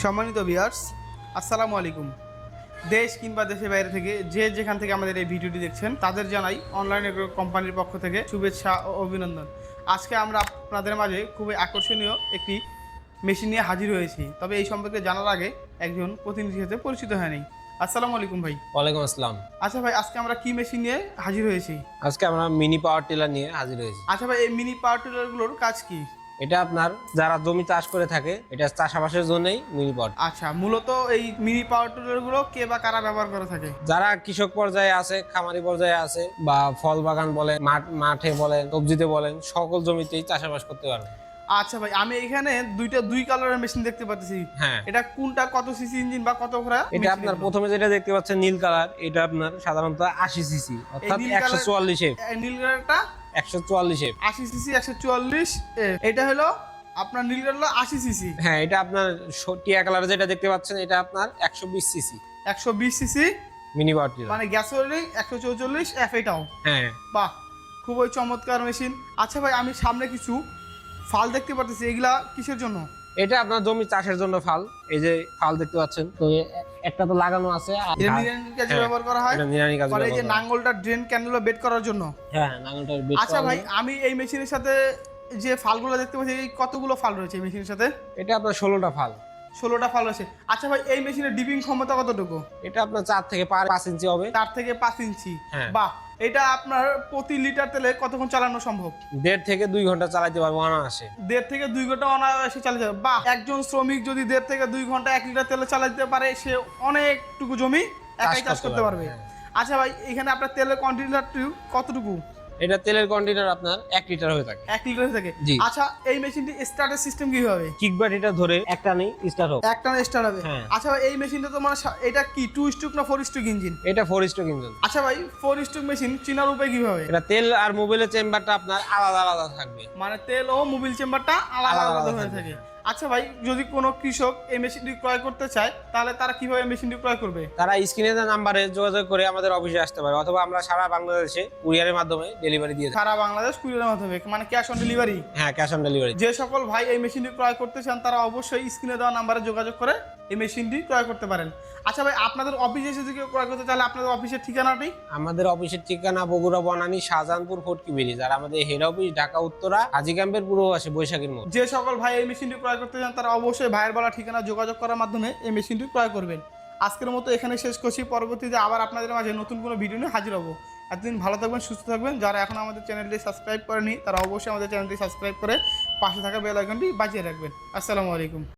সম্মানিত বিয়ার্স আসসালামু আলাইকুম। দেশ কিংবা দেশের বাইরে থেকে যে যেখান থেকে আমাদের এই ভিডিওটি দেখছেন তাদের জানাই অনলাইন কোম্পানির পক্ষ থেকে শুভেচ্ছা ও অভিনন্দন। আজকে আমরা আপনাদের মাঝে খুবই আকর্ষণীয় একটি মেশিন নিয়ে হাজির হয়েছি। তবে এই সম্পর্কে জানার আগে একজন প্রতিনিধি সাথে পরিচিত হয়নি। আসসালামু আলাইকুম ভাই। ওয়ালাইকুম আসসালাম। আচ্ছা ভাই আজকে আমরা কি মেশিন নিয়ে হাজির হয়েছি? আজকে আমরা মিনি পাওয়ার টিলার নিয়ে হাজির হয়েছি। আচ্ছা ভাই এই মিনি পাওয়ার টিলারগুলোর কাজ কি? এটা আপনার যারা জমি চাষ করে থাকে এটা চাষাবাসের জন্যই মিনি পাওয়ার। আচ্ছা মূলত এই মিনি পাওয়ার টিলারগুলো কে বা কারা ব্যবহার করে থাকে? যারা কৃষক পর্যায়ে আছে খামারি পর্যায়ে আছে বা ফল বাগান বলেন মাঠ মাঠে বলেন সবজিতে বলেন সকল জমিতেই চাষাবাস করতে পারবে। আচ্ছা ভাই আমি এখানে দুইটা দুই কালারের মেশিন দেখতে পাচ্ছি। হ্যাঁ। এটা কোনটা? কত সিসি ইঞ্জিন বা কত ঘোড়া? এটা আপনার প্রথমে যেটা দেখতে পাচ্ছেন নীল কালার এটা আপনার সাধারণত আশি সিসি অর্থাৎ একশো চুয়াল্লিশ নীল কালারটা একশো চুয়াল্লিশ এফ। আশি সিসি একশো চুয়াল্লিশ এটা হলো আপনার নীল কালার আশি সিসি হ্যাঁ এটা আপনার টিয়া কালার যেটা দেখতে পাচ্ছেন এটা আপনার একশো বিশ সিসি একশো বিশ সিসি মিনি টিলার মানে গ্যাসোলিন একশো চৌচল্লিশ এফ এটাও। হ্যাঁ। বাহ খুবই চমৎকার মেশিন আচ্ছা ভাই আমি সামনে কিছু ফাল দেখতে পাচ্ছি এগুলা কিসের জন্য? এটা আপনার জমি চাষের জন্য ফাল এই যে ফাল দেখতে পাচ্ছেন। তো একটা তো লাগানো আছে আর কাজে হ্যাঁ, ব্যবহার করা হয়? এটা কাজে এই যে ব্যবহার নাঙ্গলটা ড্রেন ক্যান্ডেল বেড করার জন্য? হ্যাঁ আচ্ছা ভাই আমি এই মেশিনের সাথে যে ফালগুলো দেখতে পাচ্ছি এই কতগুলো ফাল রয়েছে এই মেশিনের সাথে? এটা আপনার ষোলোটা ফাল। ষোলোটা ফাল রয়েছে আচ্ছা ভাই এই মেশিনের ডিপিং ক্ষমতা কতটুকু? এটা আপনার চার থেকে পাঁচ ইঞ্চি হবে। চার থেকে পাঁচ ইঞ্চি হ্যাঁ। বাহ এটা আপনার প্রতি লিটার তেলে কতক্ষণ চালানো সম্ভব? দেড় থেকে দুই ঘণ্টা চালাতে পারব অনায়াসে। দেড় থেকে দুই ঘণ্টা অনায়াসে চালাতে যাবে বা একজন শ্রমিক যদি দেড় থেকে দুই ঘণ্টা এক লিটার তেলে চালাতে পারে সে অনেকটুকু জমি একাই চাষ করতে পারবে হ্যাঁ। আচ্ছা ভাই এখানে আপনার তেলের কন্টিনিউটি কতটুকু? এটা তেলের কন্টেনার আপনার এক লিটার হয়ে থাকে। এক লিটার থেকে। জি। আচ্ছা এই মেশিনটি স্টার্টের সিস্টেম কি হবে? কিক এটা ধরে একটা নেই স্টার্ট হোক। একটা স্টার্ট হবে। হ্যাঁ। আচ্ছা ভাই এই মেশিনটা তো মানে এটা কি টু স্ট্রোক না ফোর স্ট্রোক ইঞ্জিন এটা ফোর স্ট্রোক ইঞ্জিন আচ্ছা ভাই ফোর স্ট্রোক মেশিন চিনার উপায় হবে? এটা তেল আর মোবাইলের চেম্বারটা আপনার আলাদা আলাদা থাকবে। মানে তেল ও মোবিল চেম্বারটা আলাদা আলাদা হয়ে থাকে। আচ্ছা ভাই যদি কোনো কৃষক এই মেশিনটি ক্রয় করতে চায় তাহলে তারা কীভাবে মেশিনটি ক্রয় করবে? তারা স্ক্রিনে নাম্বারে যোগাযোগ করে আমাদের অফিসে আসতে পারে অথবা আমরা সারা বাংলাদেশে কুরিয়ারের মাধ্যমে ডেলিভারি দিয়ে সারা বাংলাদেশ কুরিয়ারের মাধ্যমে মানে ক্যাশ অন ডেলিভারি হ্যাঁ ক্যাশ অন ডেলিভারি যে সকল ভাই এই মেশিনটি ক্রয় করতে চান তারা অবশ্যই স্ক্রিনে দেওয়া নাম্বারে যোগাযোগ করে এই মেশিনটি ক্রয় করতে পারেন। আচ্ছা ভাই আপনাদের অফিসে এসে যদি কেউ ক্রয় করতে চাইলে আপনাদের অফিসের ঠিকানাটি? আমাদের অফিসের ঠিকানা বগুড়া বনানী শাহজাহানপুর ফটকি ব্রিজ আর আমাদের হেড অফিস ঢাকা উত্তরা হাজি ক্যাম্পের পূর্ব পাশে বৈশাখীর মোড় যে সকল ভাই এই মেশিনটি ক্রয় করতে চান, তারা অবশ্যই ভাইয়ের বলা ঠিকানা যোগাযোগ করার মাধ্যমে এই মেশিনটি ক্রয় করবেন। আজকের মতো এখানে শেষ করছি। পরবর্তীতে আবার আপনাদের মাঝে নতুন কোনো ভিডিও নিয়ে হাজির হব। এতদিন ভালো থাকবেন, সুস্থ থাকবেন। যারা এখন আমাদের চ্যানেলটি সাবস্ক্রাইব করেনি তারা অবশ্যই আমাদের চ্যানেলটি সাবস্ক্রাইব করে পাশে থাকা বেল আইকনটি বাজিয়ে রাখবেন। আসসালামু আলাইকুম।